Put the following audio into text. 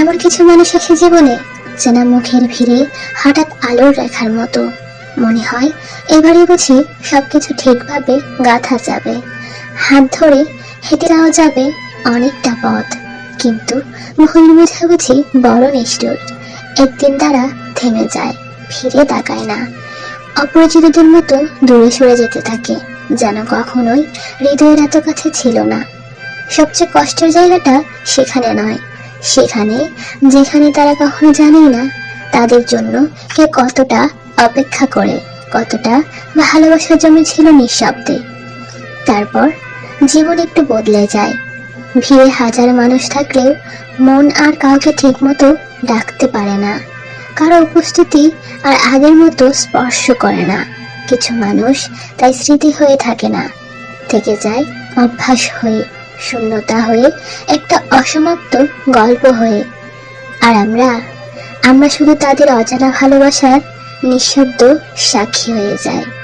এমন কিছু মানুষ আসে জীবনে যেন মুখের ভিড়ে হঠাৎ আলোর রেখার মতো। মনে হয় এবারে বুঝি সবকিছু ঠিকভাবে গাঁথা যাবে। হাত ধরে হেঁটে যাওয়া যাবে অনেকটা পথ, কিন্তু ভুল বুঝাবুঝি বড় নিষ্ঠুর। একদিন তারা থেমে যায়, ফিরে তাকায় না। অপরিচিতদের মতো দূরে সরে যেতে থাকে, যেন কখনোই হৃদয়ের এত কাছে ছিল না। সবচেয়ে কষ্টের জায়গাটা সেখানে নয় সেখানে, যেখানে তারা কখনো জানেই না, তাদের জন্য কে কতটা অপেক্ষা করে, কতটা ভালোবাসা জমেছিল নিঃশব্দে। তারপর জীবন একটু বদলে যায়। ভিড়ে হাজার মানুষ থাকলেও মন আর কাউকে ঠিকমতো ডাকতে পারে না। কারও উপস্থিতি আর আগের মতো স্পর্শ করে না। কিছু মানুষ তাই স্মৃতি হয়ে থাকে না। থেকে যায় অভ্যাস হয়ে। শূন্যতা হয়ে একটা অসমাপ্ত গল্প হয়ে। আর আমরা আমরা শুধু তাদের অজানা ভালোবাসার নিঃশব্দ সাক্ষী হয়ে যাই।